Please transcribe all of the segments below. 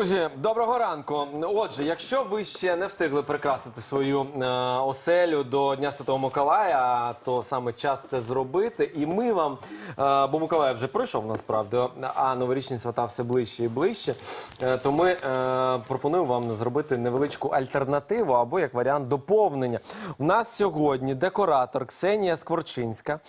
Друзі, доброго ранку. Отже, якщо ви ще не встигли прикрасити свою е, оселю до Дня Святого Миколая, то саме час це зробити. І ми вам, е, бо Миколай вже пройшов насправді, а новорічні свята все ближче і ближче. Е, то ми е, пропонуємо вам зробити невеличку альтернативу або як варіант доповнення. У нас сьогодні декоратор Ксенія Скворчинська.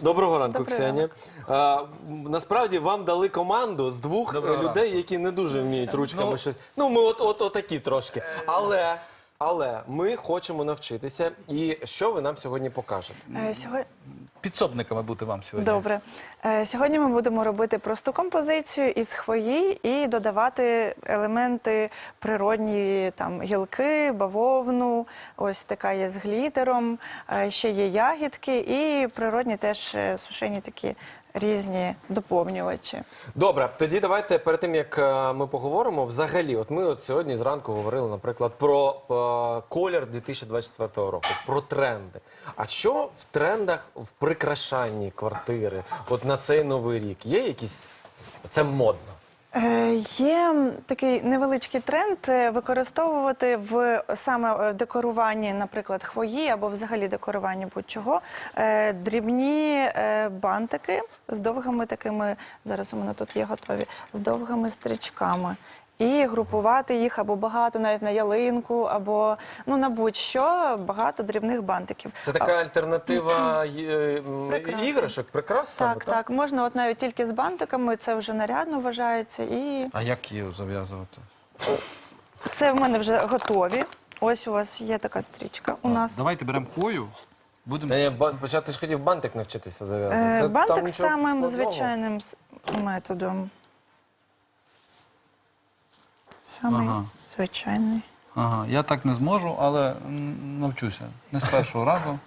Доброго ранку, Добрий Ксенія. Е, насправді вам дали команду з двох Доброго людей, які не дуже вміють ручками Ну. щось. Ну, ми от, от, от такі трошки. Але, але ми хочемо навчитися. І що ви нам сьогодні покажете? Е, Сьогодні Підсобниками бути вам сьогодні. добре. Е, Сьогодні ми будемо робити просту композицію із хвої і додавати елементи природні, там гілки, бавовну. Ось така є з глітером. е, Ще є ягідки і природні теж е, сушені такі різні доповнювачі. Добре, тоді давайте перед тим як ми поговоримо, взагалі, от ми от сьогодні зранку говорили, наприклад, про е, колір 2024 року, про тренди. А що в трендах в прикрашанні квартири? От на цей новий рік є якісь це модно? Е, Є такий невеличкий тренд е, використовувати в саме е, декоруванні, наприклад, хвої або взагалі декоруванні будь-чого, дрібні бантики з довгими такими, зараз у мене тут є готові, з довгими стрічками. І групувати їх або багато навіть на ялинку, або ну на будь-що багато дрібних бантиків. Це така альтернатива е, Прикраса. іграшок, прикрас саме, Так, так, можна от навіть тільки з бантиками, це вже нарядно вважається. І А як її зав'язувати? Це в мене вже готові. Ось у вас є така стрічка у нас. Давайте беремо хвою. Будемо ба- Почати ти ж хотів бантик навчитися зав'язувати. Е, Це там Бантик нічого самим складного. звичайним с- методом. Самий Ага. звичайний. Ага, я так не зможу, але м, навчуся. Не з першого разу.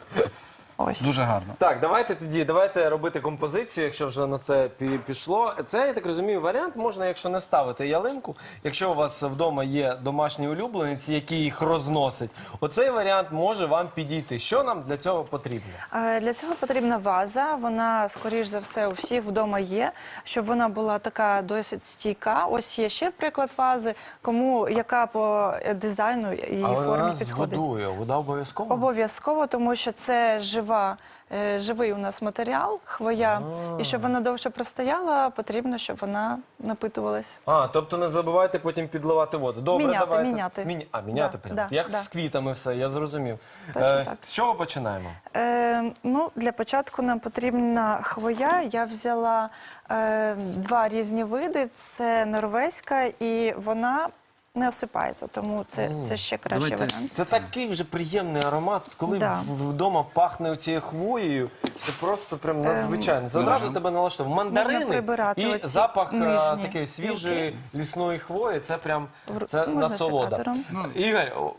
Ось. Дуже гарно. Так, давайте тоді, давайте робити композицію, якщо вже на те пі- пішло. Це, я так розумію, варіант можна, якщо не ставити ялинку. Якщо у вас вдома є домашні улюбленці, які їх розносять, оцей варіант може вам підійти. Що нам для цього потрібно? Е, Для цього потрібна ваза. Вона, скоріш за все, у всіх вдома є, щоб вона була така досить стійка. Ось є ще приклад вази, кому яка по е, дизайну і формі вона з підходить. Вода обов'язково? Обов'язково, тому що це жива, е, живий у нас матеріал, хвоя. І щоб вона довше простояла, потрібно, щоб вона напитувалась. А, тобто не забувайте потім підливати воду. Добре, Міняти, давайте. міняти. Міні... А, міняти Да, прямо. да, Як да. з квітами все, я зрозумів. Точно Е, так. З чого починаємо? Е, ну, для початку нам потрібна хвоя. Я взяла е, два різні види: це норвезька, і вона не осипається, тому це, це ще кращий Давайте- варіант. Це такий вже приємний аромат, коли Да. в- вдома пахне цією хвоєю. Це просто прям надзвичайно. Це одразу тебе налаштовує. Мандарини прибирати і оці запах е, нижні такої свіжої лісної хвої. Це прям В- це можна насолода. секатором. Ігор, о,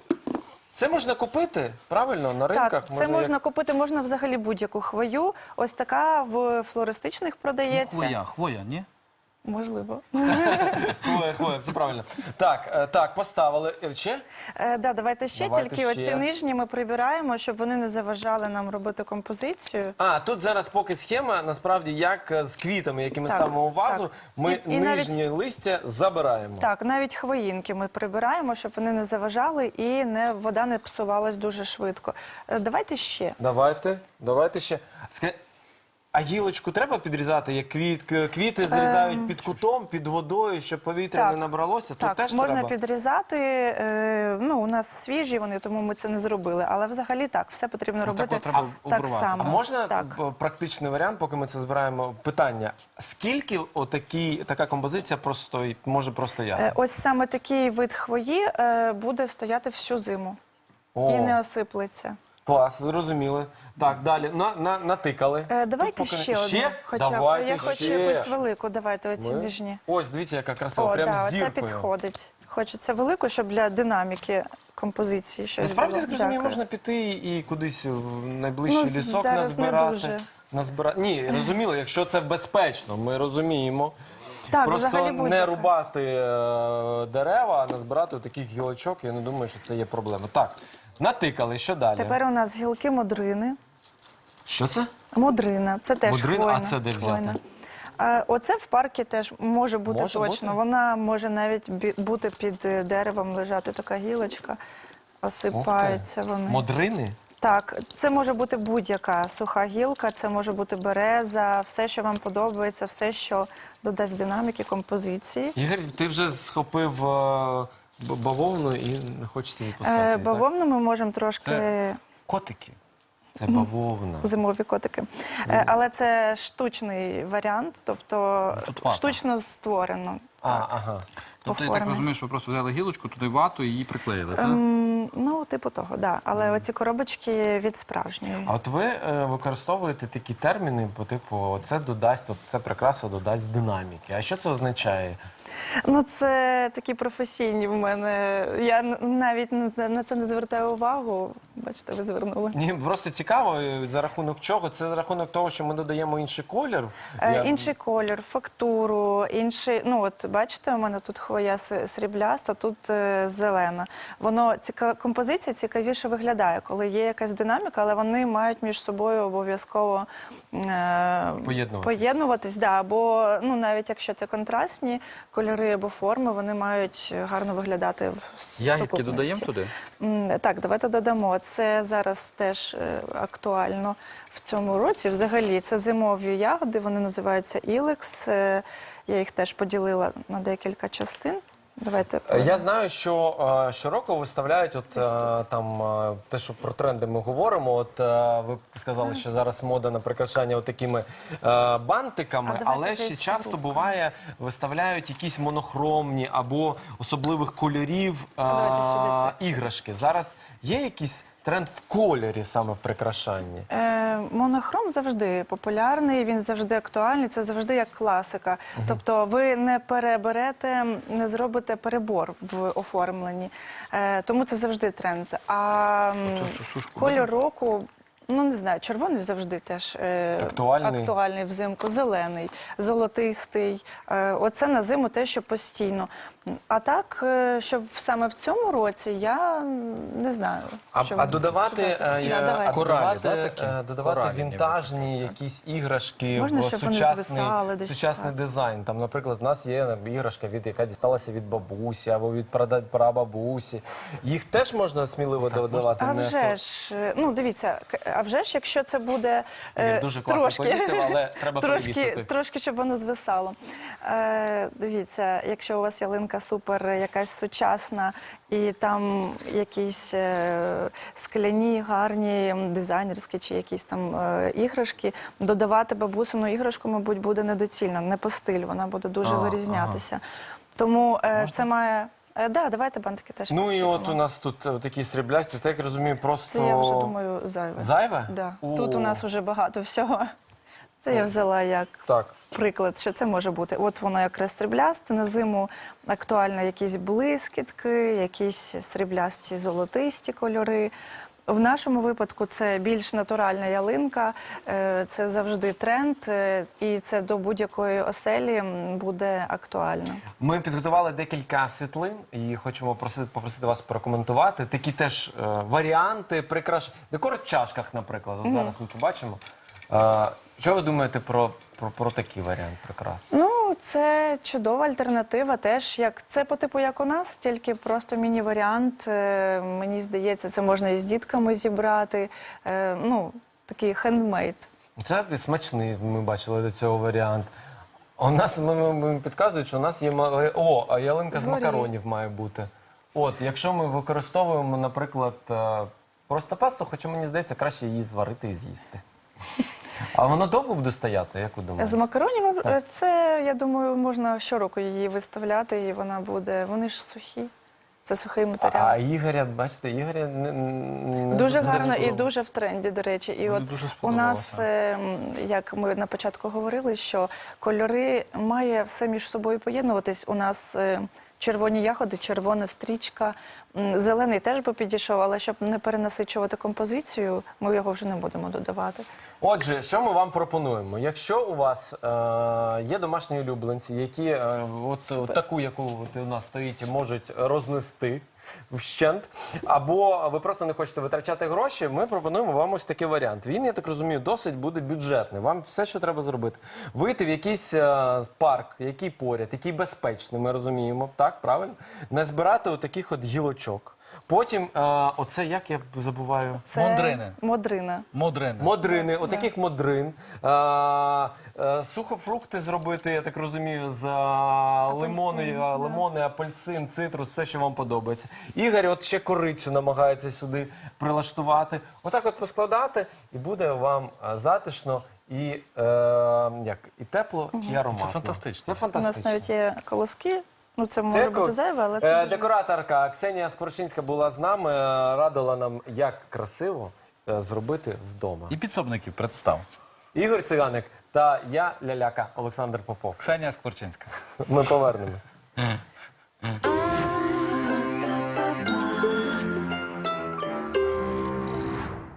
це можна купити правильно на ринках. Так, це можна як- купити, можна взагалі будь-яку хвою. Ось така в флористичних продається. Хвоя, хвоя, ні? Можливо. Хвоя, хвоя, все правильно. Так, е, так, поставили. Е, Ще? Е, да, давайте ще Давайте тільки ще. оці нижні ми прибираємо, щоб вони не заважали нам робити композицію. А, тут зараз поки схема, насправді, як е, з квітами, які ми Так, ставимо у вазу, так. ми І- і навіть- нижні листя забираємо. Так, навіть хвоїнки ми прибираємо, щоб вони не заважали і не вода не псувалась дуже швидко. Е, Давайте ще. Давайте, давайте ще. Ска- А гілочку треба підрізати, як квіт, квіти зрізають під кутом, під водою, щоб повітря. Так. не набралося. Тут Так, теж можна треба. підрізати. Е, ну, у нас свіжі вони, тому ми це не зробили. Але взагалі так, все потрібно робити от треба так обривати. само. А можна так. б- практичний варіант, поки ми це збираємо? Питання: скільки отакі, така композиція простої, може простояти? Е, ось саме такий вид хвої е, буде стояти всю зиму О, і не осиплеться. Клас, зрозуміли. Так, далі на, на, натикали. Е, Тут давайте поки ще одну. Ще? Хоча б. Давайте Я хочу ще. якусь велику. Давайте оці Ми- нижні. Ось, дивіться, яка красива, О, прям да, з оце зіркою. підходить. Хочеться велику, щоб для динаміки композиції щось Насправді, було. так розумію, Дякую. можна піти і кудись в найближчий Ну, лісок зараз не назбирати. дуже. Назбира... Ні, розуміло, якщо це безпечно, ми розуміємо. Так, Просто взагалі не будь-яка. рубати е, дерева, а назбирати таких гілочок, я не думаю, що це є проблема. Так, Натикали, що далі? Тепер у нас гілки модрини. Що це? Модрина, це теж Модрина, а це де взяти? хвойна. Е, Оце в парку теж може бути Може точно. бути? Вона може навіть бі- бути під е, деревом, лежати така гілочка, осипаються вони. Модрини? Так, це може бути будь-яка суха гілка, це може бути береза, все, що вам подобається, все, що додасть динаміки композиції. Ігор, ти вже схопив е, бавовну і не хочеться відпускати. Е, її, так? Бавовну ми можемо трошки. Це- Котики. Це бавовна. Зимові котики. Е, Але це штучний варіант, тобто Тут вата. штучно створено. А, ага. Тобто я Оформлено. так розумію, що ви просто взяли гілочку, туди вату і її приклеїли, так? Ем, ну, типу того, да. Але оці коробочки від справжньої. А от ви е, використовуєте такі терміни, по типу, це додасть, от це прикраса додасть динаміки. А що це означає? Ну, це такі професійні в мене. Я навіть не на це не звертаю увагу. Бачите, ви звернули. Ні, просто цікаво, е, за рахунок чого? Це за рахунок того, що ми додаємо інший колір. Е, Я- Інший колір, фактуру, інший. Ну от бачите, у мене тут хвоя с- срібляста, тут е, зелена. Воно ціка композиція цікавіше виглядає, коли є якась динаміка, але вони мають між собою обов'язково е, Поєднуватись. поєднуватись. Да, або ну навіть якщо це контрастні кольори або форми, вони мають гарно виглядати в Ягідки додаємо туди? Так, давайте додамо. Це зараз теж е, актуально в цьому році. Взагалі, це зимові ягоди, вони називаються ілекс. Е, Я їх теж поділила на декілька частин. Давайте Е, Я знаю, що е, щороку виставляють от е, там е, те, що про тренди ми говоримо. От е, ви сказали, що зараз мода на прикрашання от такими е, бантиками, А давайте але ще десь часто буває виставляють якісь монохромні або особливих кольорів е, давайте сюди теж. іграшки. Зараз є якийсь тренд кольорів саме в прикрашанні. Е, монохром завжди популярний, він завжди актуальний, це завжди як класика. Тобто ви не переберете, не зробите перебор в оформленні. Е, тому це завжди тренд. А видно? року. Ну, не знаю, червоний завжди теж е, Актуальний. актуальний взимку, зелений, золотистий. Е, оце на зиму те, що постійно. А так, е, щоб саме в цьому році, я не знаю. А, що а додавати, е, Да, е, а Коралі, додавати, да, такі? е, додавати Коралі ніби. вінтажні якісь іграшки Можна, в щоб вони сучасний, звисали десь, сучасний так. дизайн. Там, наприклад, в нас є іграшка, від яка дісталася від бабусі або від прабабусі. Їх теж можна сміливо додавати. А вже ж, е, ну дивіться, а вже ж, якщо це буде е, дуже класно трошки, повісив, але треба трошки, трошки, щоб воно звисало. Е, дивіться, якщо у вас ялинка супер, якась сучасна, і там якісь е, скляні, гарні дизайнерські чи якісь там е, іграшки, додавати бабусину іграшку, мабуть, буде недоцільно, не по стилю, вона буде дуже А, вирізнятися. Тому е, це має. Е, да, давайте бантики теж Ну і от у нас тут такі сріблясті, це, як розумію, просто... Це я вже думаю зайве. Зайве? Да. О. Тут у нас вже багато всього. Це я взяла як Так. приклад, що це може бути. От воно якраз сріблясте, на зиму актуально якісь блискітки, якісь сріблясті золотисті кольори. В нашому випадку це більш натуральна ялинка, е, це завжди тренд, е, і це до будь-якої оселі буде актуально. Ми підготували декілька світлин і хочемо просити, попросити вас прокоментувати. Такі теж е, варіанти прикраш... Декор в чашках, наприклад. От зараз ми побачимо. Е, що ви думаєте про, про, про такий варіант прикрас? Ну, це чудова альтернатива. Теж як це по типу, як у нас, тільки просто міні-варіант. Е, Мені здається, це можна і з дітками зібрати. Е, Ну, такий хендмейд. Це смачний, ми бачили до цього варіант. У нас ми, ми, ми підказують, що у нас є ма- о, а ялинка з макаронів має бути. От, якщо ми використовуємо, наприклад, е, просто пасту, хоча мені здається, краще її зварити і з'їсти. А воно довго буде стояти, як ви думаєте? З макаронів Так. це, я думаю, можна щороку її виставляти, і вона буде. Вони ж сухі. Це сухий матеріал. А Ігоря, бачите, Ігоря не, не Дуже не гарно і дуже в тренді, до речі. І Мені от дуже у нас, сподобалося. е, м, як ми на початку говорили, що кольори має все між собою поєднуватись. У нас е, червоні ягоди, червона стрічка, Зелений теж би підійшов, але щоб не перенасичувати композицію, ми його вже не будемо додавати. Отже, що ми вам пропонуємо? Якщо у вас е, є домашні улюбленці, які е, от, от таку, яку от у нас стоїть, можуть рознести вщент, або ви просто не хочете витрачати гроші, ми пропонуємо вам ось такий варіант. Він, я так розумію, досить буде бюджетний. Вам все, що треба зробити, вийти в якийсь е, парк, який поряд, який безпечний, ми розуміємо, так, правильно? Не збирати отаких от гілочок. Потім, е, оце як я забуваю. Це Мондрини. Модрина. Модрини. Модрини, отаких модрин. А, е, сухофрукти зробити, я так розумію, з а, лимони, а, лимони, апельсин, цитрус, все, що вам подобається. Ігор от ще корицю намагається сюди прилаштувати. Отак от поскладати, і буде вам а, затишно і, е, як, і тепло, і ароматно. Це фантастично. Це У фантастично. нас навіть є колоски. Ну, це може Дякую. бути зайве, але Е, це дуже- Декораторка Ксенія Скворчинська була з нами, е, радила нам, як красиво е, зробити вдома. І підсобників представ. Ігор Циганик та я Ляляка Олександр Попов. Ксенія Скворчинська. Ми повернемось.